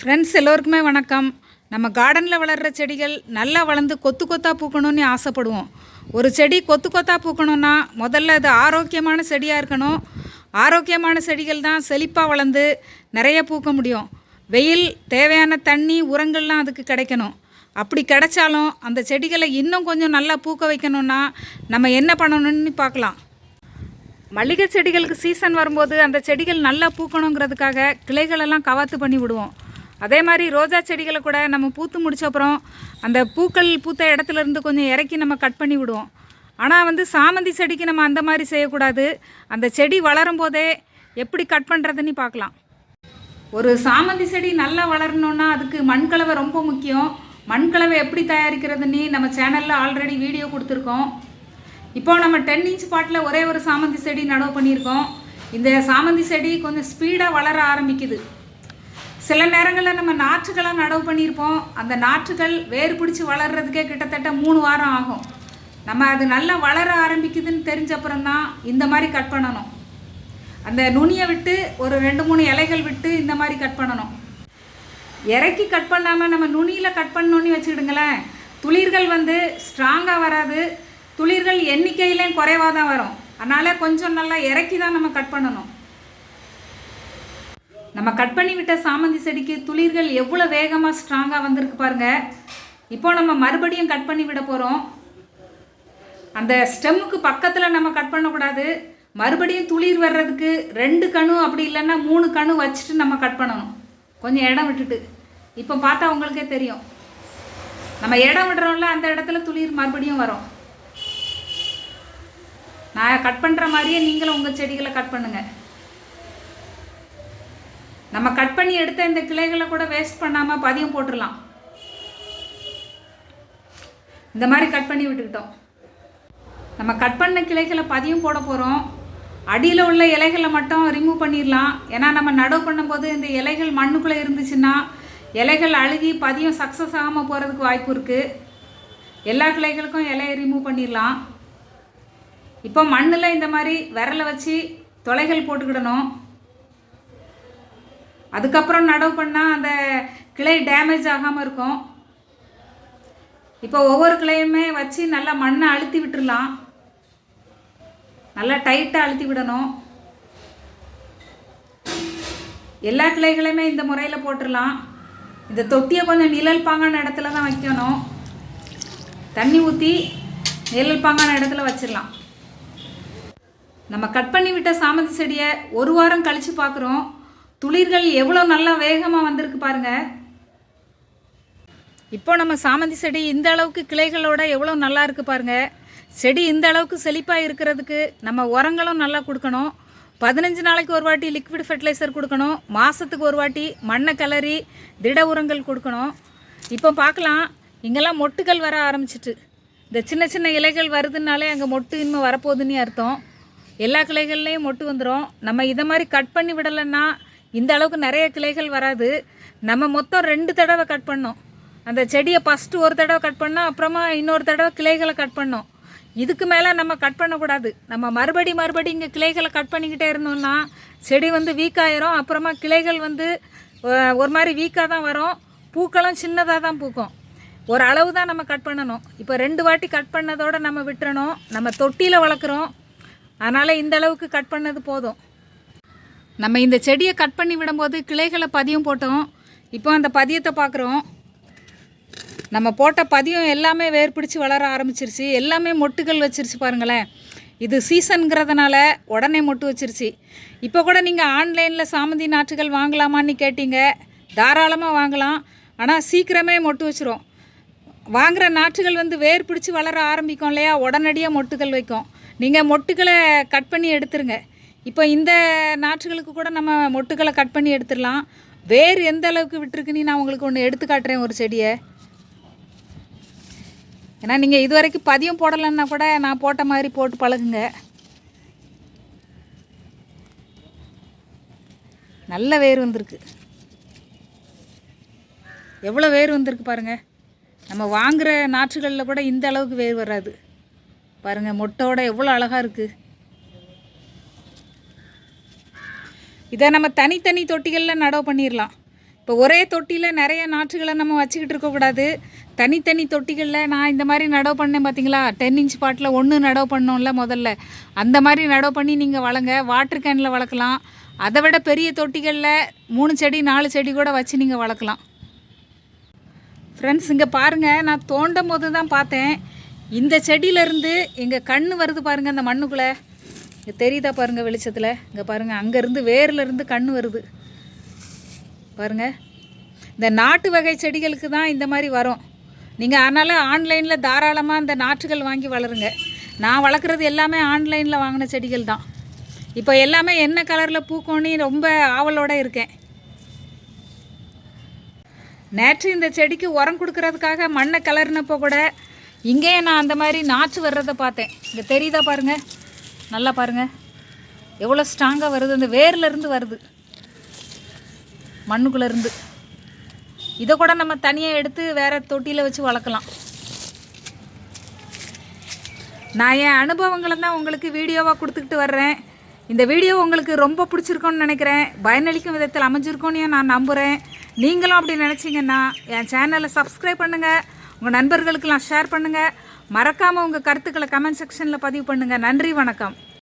Friends எல்லோருக்குமே வணக்கம். நம்ம கார்டனில் வளர்கிற செடிகள் நல்லா வளர்ந்து கொத்து கொத்தாக பூக்கணும்னு ஆசைப்படுவோம். ஒரு செடி கொத்து கொத்தாக பூக்கணும்னா முதல்ல அது ஆரோக்கியமான செடியாக இருக்கணும். ஆரோக்கியமான செடிகள் தான் செழிப்பாக வளர்ந்து நிறைய பூக்க முடியும். வெயில் தேவையான தண்ணி உரங்கள்லாம் அதுக்கு கிடைக்கணும். அப்படி கிடைச்சாலும் அந்த செடிகளை இன்னும் கொஞ்சம் நல்லா பூக்க வைக்கணும்னா நம்ம என்ன பண்ணணும்னு பார்க்கலாம். மல்லிகை செடிகளுக்கு சீசன் வரும்போது அந்த செடிகள் நல்லா பூக்கணுங்கிறதுக்காக கிளைகளெல்லாம் கவாத்து பண்ணி விடுவோம். அதே மாதிரி ரோஜா செடிகளை கூட நம்ம பூத்து முடிச்ச அப்புறம் அந்த பூக்கள் பூத்த இடத்துல இருந்து கொஞ்சம் இறக்கி நம்ம கட் பண்ணி விடுவோம். ஆனால் வந்து சாமந்தி செடிக்கு நம்ம அந்த மாதிரி செய்யக்கூடாது. அந்த செடி வளரும் போதே எப்படி கட் பண்ணுறதுன்னு பார்க்கலாம். ஒரு சாமந்தி செடி நல்லா வளரணுன்னா அதுக்கு மண்கலவை ரொம்ப முக்கியம். மண்கலவை எப்படி தயாரிக்கிறதுன்னு நம்ம சேனலில் ஆல்ரெடி வீடியோ கொடுத்துருக்கோம். இப்போ நம்ம டென் இன்ச் பாட்டில் ஒரே ஒரு சாமந்தி செடி நடவு பண்ணியிருக்கோம். இந்த சாமந்தி செடி கொஞ்சம் ஸ்பீடாக வளர ஆரம்பிக்குது. சில நேரங்களில் நம்ம நாற்றுக்கெல்லாம் நடவு பண்ணியிருப்போம். அந்த நாற்றுகள் வேர் பிடிச்சி வளர்கிறதுக்கே கிட்டத்தட்ட மூணு வாரம் ஆகும். நம்ம அது நல்லா வளர ஆரம்பிக்குதுன்னு தெரிஞ்ச அப்புறம் தான் இந்த மாதிரி கட் பண்ணணும். அந்த நுனியை விட்டு ஒரு ரெண்டு மூணு இலைகள் விட்டு இந்த மாதிரி கட் பண்ணணும். இறக்கி கட் பண்ணாமல் நம்ம நுனியில் கட் பண்ணணுன்னு வச்சுக்கிடுங்களேன். துளிர்கள் வந்து ஸ்ட்ராங்காக வராது. துளிர்கள் எண்ணிக்கையிலையும் குறைவாக தான் வரும். அதனால் கொஞ்சம் நல்லா இறக்கி தான் நம்ம கட் பண்ணணும். நம்ம கட் பண்ணி விட்ட சாமந்தி செடிக்கு துளிர்கள் எவ்வளோ வேகமாக ஸ்ட்ராங்காக வந்திருக்கு பாருங்க. இப்போ நம்ம மறுபடியும் கட் பண்ணி விட போகிறோம் அந்த ஸ்டெம்முக்கு பக்கத்தில் நம்ம கட் பண்ணக்கூடாது. மறுபடியும் துளிர் வர்றதுக்கு ரெண்டு கணு அப்படி இல்லைன்னா மூணு கணு வச்சுட்டு நம்ம கட் பண்ணணும். கொஞ்சம் இடம் விட்டுட்டு. இப்போ பார்த்தா உங்களுக்கே தெரியும். நம்ம இடம் விடுறோம்ல அந்த இடத்துல துளிர் மறுபடியும் வரும். நான் கட் பண்ணுற மாதிரியே நீங்களும் உங்கள் செடிகளை கட் பண்ணுங்கள் நம்ம கட் பண்ணி எடுத்த இந்த கிளைகளை கூட வேஸ்ட் பண்ணாமல் பதியம் போட்டுடலாம் இந்த மாதிரி கட் பண்ணி விட்டுக்கிட்டோம். நம்ம கட் பண்ண கிளைகளை பதியம் போட போகிறோம் அடியில் உள்ள இலைகளை மட்டும் ரிமூவ் பண்ணிடலாம். ஏன்னா நம்ம நடவு பண்ணும்போது இந்த இலைகள் மண்ணுக்குள்ளே இருந்துச்சுன்னா இலைகள் அழுகி பதியம் சக்ஸஸ் ஆகாமல் போகிறதுக்கு வாய்ப்பு இருக்குது எல்லா கிளைகளுக்கும் இலையை ரிமூவ் பண்ணிடலாம். இப்போ மண்ணில் இந்த மாதிரி விரலை வச்சு தொலைகள் போட்டுக்கிடணும். அதுக்கப்புறம் நடவு பண்ணால் அந்த கிளை டேமேஜ் ஆகாமல் இருக்கும். இப்போ ஒவ்வொரு கிளையுமே வச்சு நல்லா மண்ணை அழுத்தி விட்டுடலாம் நல்லா டைட்டாக அழுத்தி விடணும். எல்லா கிளைகளையுமே இந்த முறையில் போட்டுடலாம் இந்த தொட்டியை கொஞ்சம் நிழல் பாங்கான இடத்துல தான் வைக்கணும். தண்ணி ஊற்றி நிழல் பாங்கான இடத்துல வச்சிடலாம். நம்ம கட் பண்ணி விட்ட சாமந்தி செடியை ஒரு வாரம் கழித்து பார்க்குறோம். துளிர்கள் எவ்வளோ நல்லா வேகமாக வந்திருக்கு பாருங்க. இப்போ நம்ம சாமந்தி செடி இந்த அளவுக்கு கிளைகளோட எவ்வளோ நல்லா இருக்கு பாருங்க. செடி இந்த அளவுக்கு செழிப்பாக இருக்கிறதுக்கு நம்ம உரங்களும் நல்லா கொடுக்கணும். பதினஞ்சு நாளைக்கு ஒரு வாட்டி லிக்விட் ஃபெர்டிலைசர் கொடுக்கணும். மாதத்துக்கு ஒரு வாட்டி மண்ணை கிளறி திட உரங்கள் கொடுக்கணும். இப்போ பார்க்கலாம். இங்கெல்லாம் மொட்டுகள் வர ஆரம்பிச்சிட்டு. இந்த சின்ன சின்ன இலைகள் வருதுனாலே அங்கே மொட்டு இன்னும் வரப்போகுதுன்னு அர்த்தம். எல்லா கிளைகள்லேயும் மொட்டு வந்துடும் நம்ம இதை மாதிரி கட் பண்ணி விடலைன்னா இந்த அளவுக்கு நிறைய கிளைகள் வராது. நம்ம மொத்தம் ரெண்டு தடவை கட் பண்ணோம். அந்த செடியை ஃபஸ்ட்டு ஒரு தடவை கட் பண்ணோம் அப்புறமா இன்னொரு தடவை கிளைகளை கட் பண்ணோம். இதுக்கு மேலே நம்ம கட் பண்ணக்கூடாது. நம்ம மறுபடி மறுபடி இங்கே கிளைகளை கட் பண்ணிக்கிட்டே இருந்தோம்னா செடி வந்து வீக் ஆயிரும். அப்புறமா கிளைகள் வந்து ஒரு மாதிரி வீக்காக தான் வரும். பூக்களும் சின்னதாக தான் பூக்கும். ஒரு அளவு தான் நம்ம கட் பண்ணணும். இப்போ ரெண்டு வாட்டி கட் பண்ணதோடு நம்ம விட்டுறணும். நம்ம தொட்டியில் வளர்க்குறோம். அதனால் இந்த அளவுக்கு கட் பண்ணது போதும். நம்ம இந்த செடியை கட் பண்ணி விடும்போது கிளைகளை பதியம் போட்டோம். இப்போ அந்த பதியத்தை பார்க்குறோம். நம்ம போட்ட பதியம் எல்லாமே வேர் பிடிச்சி வளர ஆரம்பிச்சிருச்சு. எல்லாமே மொட்டுகள் வச்சிருச்சு பாருங்களேன். இது சீசனுங்கிறதுனால உடனே மொட்டு வச்சிருச்சு. இப்போ கூட நீங்கள் ஆன்லைனில் சாமந்தி நாற்றுகள் வாங்கலாமான்னு கேட்டீங்க. தாராளமாக வாங்கலாம். ஆனால் சீக்கிரமே மொட்டு வச்சிரும். வாங்குகிற நாற்றுகள் வந்து வேர் பிடிச்சி வளர ஆரம்பிக்கும் இல்லையா? உடனடியாக மொட்டுகள் வைக்கும். நீங்கள் மொட்டுகளை கட் பண்ணி எடுத்துருங்க. இப்போ இந்த நாற்றுகளுக்கு கூட நம்ம மொட்டுகளை கட் பண்ணி எடுத்துடலாம். வேர் எந்த அளவுக்கு விட்டுருக்குன்னு நான் உங்களுக்கு ஒன்று எடுத்து காட்டுறேன் ஒரு செடியை. ஏன்னா நீங்கள் இது வரைக்கும் பதியம் போடலைன்னா கூட நான் போட்ட மாதிரி போட்டு பழகுங்க. நல்ல வேர் வந்திருக்கு. எவ்வளோ வேர் வந்திருக்கு பாருங்கள் நம்ம வாங்குகிற நாற்றுகளில் கூட இந்த அளவுக்கு வேர் வராது. பாருங்கள் மொட்டோட எவ்வளோ அழகாக இருக்குது இதை நம்ம தனித்தனி தொட்டிகளில் நடவு பண்ணிடலாம் இப்போ ஒரே தொட்டியில் நிறைய நாற்றுகளை நம்ம வச்சுக்கிட்டு இருக்கக்கூடாது தனித்தனி தொட்டிகளில் நான் இந்த மாதிரி நடவு பண்ணேன் பார்த்தீங்களா டென் இன்ச் பாட்டில் ஒன்று நடவு பண்ணோம்ல முதல்ல. அந்த மாதிரி நடவு பண்ணி நீங்கள் வளங்க. வாட்டர் கேனில் வளர்க்கலாம். அதை விட பெரிய தொட்டிகளில் மூணு செடி நாலு செடி கூட வச்சு நீங்கள் வளர்க்கலாம். ஃப்ரெண்ட்ஸ் இங்கே பாருங்கள் நான் தோண்டும் போது தான் பார்த்தேன். இந்த செடியிலேருந்து எங்கள் கண் வருது பாருங்கள் அந்த மண்ணுக்குள்ளே. இங்கே தெரியுதா பாருங்கள் வெளிச்சத்தில்? இங்கே பாருங்கள் அங்கேருந்து வேர்லேருந்து கண் வருது. பாருங்கள் இந்த நாட்டு வகை செடிகளுக்கு தான் இந்த மாதிரி வரும். நீங்கள் அதனால் ஆன்லைனில் தாராளமாக இந்த நாற்றுகள் வாங்கி வளருங்க. நான் வளர்க்குறது எல்லாமே ஆன்லைனில் வாங்கின செடிகள் தான். இப்போ எல்லாமே என்ன கலரில் பூக்கோன்னு ரொம்ப ஆவலோடு இருக்கேன். நேற்று இந்த செடிக்கு உரம் கொடுக்கறதுக்காக மண்ணை கலர்னப்போ கூட இங்கேயே நான் அந்த மாதிரி நாற்று வர்றதை பார்த்தேன். இங்கே தெரியுதா பாருங்கள் நல்லா பாருங்கள் எவ்வளோ ஸ்ட்ராங்காக வருது. அந்த வேர்லேருந்து வருது. மண்ணுக்குள்ளேருந்து இதை கூட நம்ம தனியாக எடுத்து வேற தொட்டியில் வச்சு வளர்க்கலாம். நான் என் அனுபவங்களை தான் உங்களுக்கு வீடியோவாக கொடுத்துக்கிட்டு வர்றேன். இந்த வீடியோ உங்களுக்கு ரொம்ப பிடிச்சிருக்கோன்னு நினைக்கிறேன். பயனளிக்கும் விதத்தில் அமைஞ்சிருக்கோன்னு நான் நம்புகிறேன் நீங்களும் அப்படி நினச்சிங்கன்னா என் சேனலை சப்ஸ்கிரைப் பண்ணுங்கள் உங்கள் நண்பர்களுக்கெல்லாம் ஷேர் பண்ணுங்கள் மறக்காமல் உங்கள் கருத்துக்களை கமெண்ட் செக்ஷனில் பதிவு பண்ணுங்கள் நன்றி வணக்கம்.